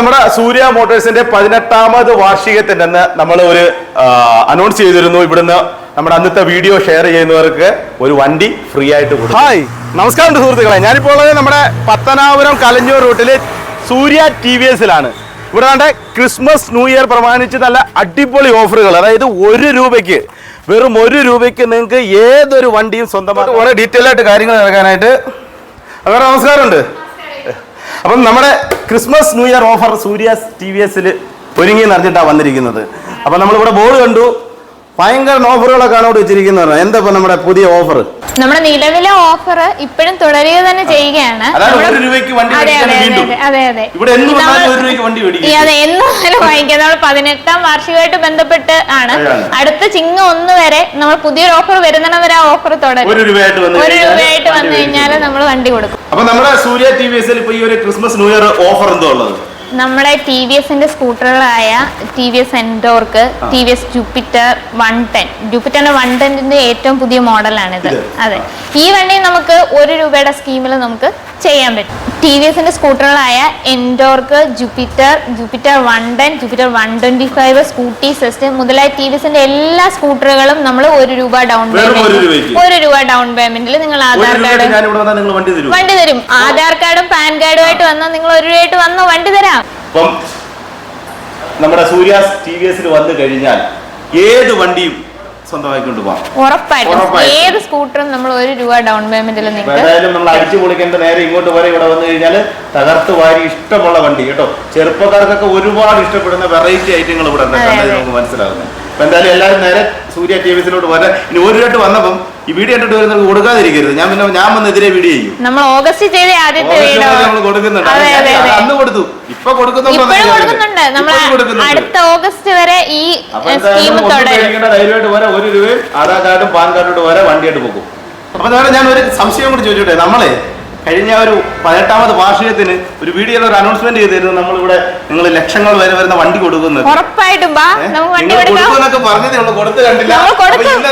നമ്മുടെ സൂര്യ മോട്ടോഴ്സിന്റെ പതിനെട്ടാമത് വാർഷികത്തിന്റെ അന്ന് നമ്മൾ ഒരു അനൗൺസ് ചെയ്തിരുന്നു. ഇവിടുന്ന് നമ്മുടെ അന്നത്തെ വീഡിയോ ഷെയർ ചെയ്യുന്നവർക്ക് ഒരു വണ്ടി ഫ്രീ ആയിട്ട് കൊടുക്കും. ഹായ് നമസ്കാരം സുഹൃത്തുക്കളെ. ഞാനിപ്പോൾ ഉള്ളത് നമ്മുടെ പത്തനാപുരം കലഞ്ഞൂർ റൂട്ടിൽ സൂര്യ ടി വി എസിലാണ് ഇവിടെ നമ്മുടെ ക്രിസ്മസ് ന്യൂ ഇയർ പ്രമാണിച്ച് നല്ല അടിപൊളി ഓഫറുകൾ അതായത് ഒരു രൂപയ്ക്ക് വെറും ഒരു രൂപയ്ക്ക് നിങ്ങൾക്ക് ഏതൊരു വണ്ടിയും സ്വന്തമായിട്ട് വളരെ ഡീറ്റെയിൽ ആയിട്ട് കാര്യങ്ങൾ നടക്കാനായിട്ട്. അവരുടെ നമസ്കാരമുണ്ട്. അപ്പം നമ്മുടെ Christmas new year offer Surya T V എസിൽ ഒരുങ്ങി നിറഞ്ഞിട്ടാണ് വന്നിരിക്കുന്നത്. അപ്പം നമ്മളിവിടെ ബോർഡ് കണ്ടു. ഭയങ്കര ഓഫറുകളൊക്കെ ആണ് ഇവിടെ വെച്ചിരിക്കുന്നത് എന്താ ഇപ്പം നമ്മുടെ പുതിയ ഓഫർ നമ്മുടെ നിലവിലെ ഓഫർ ഇപ്പോഴും തുടരുക തന്നെ ചെയ്യുകയാണ്. അതെ എന്ന് വാങ്ങിക്കാം നമ്മൾ പതിനെട്ടാം വാർഷികമായിട്ട് ബന്ധപ്പെട്ട് ആണ്. അടുത്ത ചിങ്ങ ഒന്ന് വരെ നമ്മൾ പുതിയൊരു ഓഫർ വരുന്നിടം വരെ ആ ഓഫർ തുടരും. ഒരു രൂപയായിട്ട് വന്നു കഴിഞ്ഞാൽ നമ്മൾ വണ്ടി കൊടുക്കും. അപ്പൊ നമ്മുടെ സൂര്യ ടി വി എസിൽ ഇപ്പൊ ഈ ഒരു ക്രിസ്മസ് ന്യൂ ഇയർ ഓഫർ എന്തോ ഉള്ളത്? നമ്മുടെ ടി വി എസിന്റെ സ്കൂട്ടറുകളായ T V S Ntorq T V S Jupiter one ten ജൂപ്പിറ്ററിന്റെ one ടെന്നിന്റെ ഏറ്റവും പുതിയ മോഡലാണിത്? അതെ. ഈ വണ്ടി നമുക്ക് ഒരു രൂപയുടെ സ്കീമിൽ നമുക്ക് ചെയ്യാൻ പറ്റും. ടി വി എസിന്റെ സ്കൂട്ടറുകളായ Ntorq Jupiter Jupiter one ten Jupiter one twenty five Scooty system മുതലായ ടി വി എസിന്റെ എല്ലാ സ്കൂട്ടറുകളും നമ്മൾ ഒരു രൂപ ഡൗൺ പേയ്മെന്റ്? ഒരു രൂപ ഡൗൺ പേയ്മെന്റിൽ നിങ്ങൾ ആധാർ കാർഡ് വണ്ടി തരും. ആധാർ കാർഡും പാൻ കാർഡുമായിട്ട് വന്നാൽ നിങ്ങൾ ഒരു രൂപയായിട്ട് വന്നോ വണ്ടി തരാം. നമ്മുടെ സൂര്യാസ് ടി വി എസിൽ വന്നു കഴിഞ്ഞാൽ ഏത് വണ്ടിയും സ്വന്തമായിക്കൊണ്ട് പോകാം ഉറപ്പായിട്ടും. ഏത് സ്കൂട്ടറും നമ്മൾ ഒരു രൂപ ഡൗൺ പേയ്മെന്റിൽ ഏതായാലും നമ്മൾ അടിച്ചു പൊളിക്കേണ്ട നേരെ ഇങ്ങോട്ട് വരെ ഇവിടെ വന്നു കഴിഞ്ഞാൽ തകർത്ത് വാരി ഇഷ്ടമുള്ള വണ്ടി കേട്ടോ. ചെറുപ്പക്കാർക്കൊക്കെ ഒരുപാട് ഇഷ്ടപ്പെടുന്ന വെറൈറ്റി ഐറ്റങ്ങൾ ഇവിടെ ഉണ്ട്. നമുക്ക് മനസ്സിലാവുന്നത്. അപ്പൊ എന്തായാലും എല്ലാവരും നേരെ സൂര്യ ടി വിസിലോട്ട് വരാം ഇനി ഒരു വന്നപ്പം ഈ വീഡിയോ കണ്ടിട്ട് വരുന്നവർക്ക് കൊടുക്കാതിരിക്കരുത്. ഞാൻ പിന്നെ ഞാൻ വന്ന് എതിരെ വീഡിയോ ചെയ്യും. നമ്മൾ ഓഗസ്റ്റ് ചെയ്ത ആദ്യത്തെ വീഡിയോ. നമ്മൾ കൊടുക്കുന്നുണ്ട്. അന്ന് കൊടുത്തു. ഇപ്പൊ കൊടുക്കുന്നുണ്ടോ നമ്മൾ അടുത്ത ഓഗസ്റ്റ് വരെ ഈ സ്കീം തുടരും. ധൈര്യമായിട്ട് വരെ. ഒരു രൂപയും ആധാർ കാർഡും പാൻ കാർഡും വരെ. വണ്ടിയായിട്ട് പോകും. അപ്പൊ ഞാൻ ഒരു സംശയം കൂടി ചോദിച്ചോട്ടെ. നമ്മളെ കഴിഞ്ഞ ഒരു പതിനെട്ടാമത് വാർഷികത്തിന് ഒരു വീഡിയോയിൽ ഒരു അനൗൺസ്മെന്റ് ചെയ്തിരുന്നു. നമ്മളിവിടെ നിങ്ങൾ ലക്ഷങ്ങൾ വരെ വരുന്ന വണ്ടി കൊടുക്കുന്നത്. ഉറപ്പായിട്ടും പറഞ്ഞതേ ഉള്ളൂ. കൊടുത്ത് കണ്ടില്ല.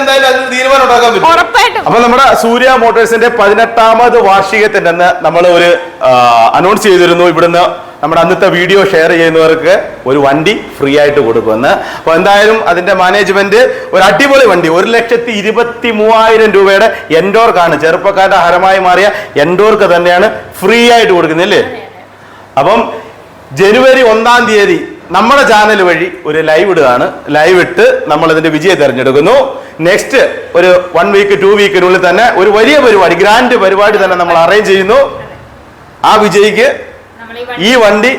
എന്തായാലും അതിന് തീരുമാനം ഉണ്ടാക്കാൻ പറ്റും. ഉറപ്പായിട്ടും. അപ്പൊ നമ്മുടെ സൂര്യ മോട്ടോഴ്സിന്റെ പതിനെട്ടാമത് വാർഷികത്തിന്റെ നമ്മൾ ഒരു അനൗൺസ് ചെയ്തിരുന്നു. ഇവിടുന്ന് നമ്മുടെ അന്നത്തെ വീഡിയോ ഷെയർ ചെയ്യുന്നവർക്ക് ഒരു വണ്ടി ഫ്രീ ആയിട്ട് കൊടുക്കുമെന്ന്. അപ്പൊ എന്തായാലും അതിന്റെ മാനേജ്മെന്റ് ഒരു അടിപൊളി വണ്ടി ഒരു ലക്ഷത്തി ഇരുപത്തി മൂവായിരം രൂപയുടെ എൻഡോർക്കാണ് ചെറുപ്പക്കാരുടെ ഹരമായി മാറിയ എൻഡോർക്ക് തന്നെയാണ് ഫ്രീ ആയിട്ട് കൊടുക്കുന്നത് അല്ലേ? അപ്പം ജനുവരി ഒന്നാം തീയതി നമ്മുടെ ചാനൽ വഴി ഒരു ലൈവ് ഇടുകയാണ്. ലൈവ് ഇട്ട് നമ്മൾ ഇതിന്റെ വിജയം തിരഞ്ഞെടുക്കുന്നു. നെക്സ്റ്റ് ഒരു വൺ വീക്ക് ടു വീക്കിനുള്ളിൽ തന്നെ ഒരു വലിയ പരിപാടി ഗ്രാൻഡ് പരിപാടി തന്നെ നമ്മൾ അറേഞ്ച് ചെയ്യുന്നു. ആ വിജയിക്ക് ഈ വണ്ടി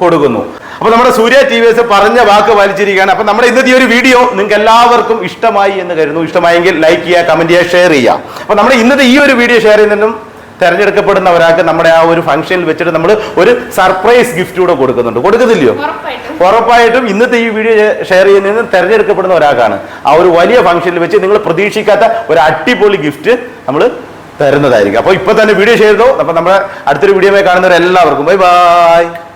കൊടുക്കുന്നു. അപ്പൊ നമ്മുടെ സൂര്യ ടി വി എസ് പറഞ്ഞ വാക്ക് പാലിച്ചിരിക്കുകയാണ് അപ്പൊ നമ്മുടെ ഇന്നത്തെ ഈ ഒരു വീഡിയോ നിങ്ങൾക്ക് എല്ലാവർക്കും ഇഷ്ടമായി എന്ന് കരുതുന്നു. ഇഷ്ടമായെങ്കിൽ ലൈക്ക് ചെയ്യുക കമന്റ് ചെയ്യുക ഷെയർ ചെയ്യുക. അപ്പൊ നമ്മുടെ ഇന്നത്തെ ഈ ഒരു വീഡിയോ ഷെയർ ചെയ്യുന്നതിനും തെരഞ്ഞെടുക്കപ്പെടുന്ന ഒരാൾക്ക് നമ്മുടെ ആ ഒരു ഫംഗ്ഷനിൽ വെച്ചിട്ട് നമ്മൾ ഒരു സർപ്രൈസ് ഗിഫ്റ്റ് കൂടെ കൊടുക്കുന്നുണ്ട്. കൊടുക്കുന്നില്ലയോ ഉറപ്പായിട്ടും. ഇന്നത്തെ ഈ വീഡിയോ ഷെയർ ചെയ്യുന്നതിന് തെരഞ്ഞെടുക്കപ്പെടുന്ന ഒരാൾക്കാണ്. ആ ഒരു വലിയ ഫംഗ്ഷനിൽ വെച്ച് നിങ്ങൾ പ്രതീക്ഷിക്കാത്ത ഒരു അടിപൊളി ഗിഫ്റ്റ് നമ്മൾ തരുന്നതായിരിക്കും. അപ്പോൾ ഇപ്പൊ തന്നെ വീഡിയോ ചെയ്തോ. അപ്പൊ നമ്മുടെ അടുത്തൊരു വീഡിയോ കാണുന്നവർ എല്ലാവർക്കും ബൈ ബൈ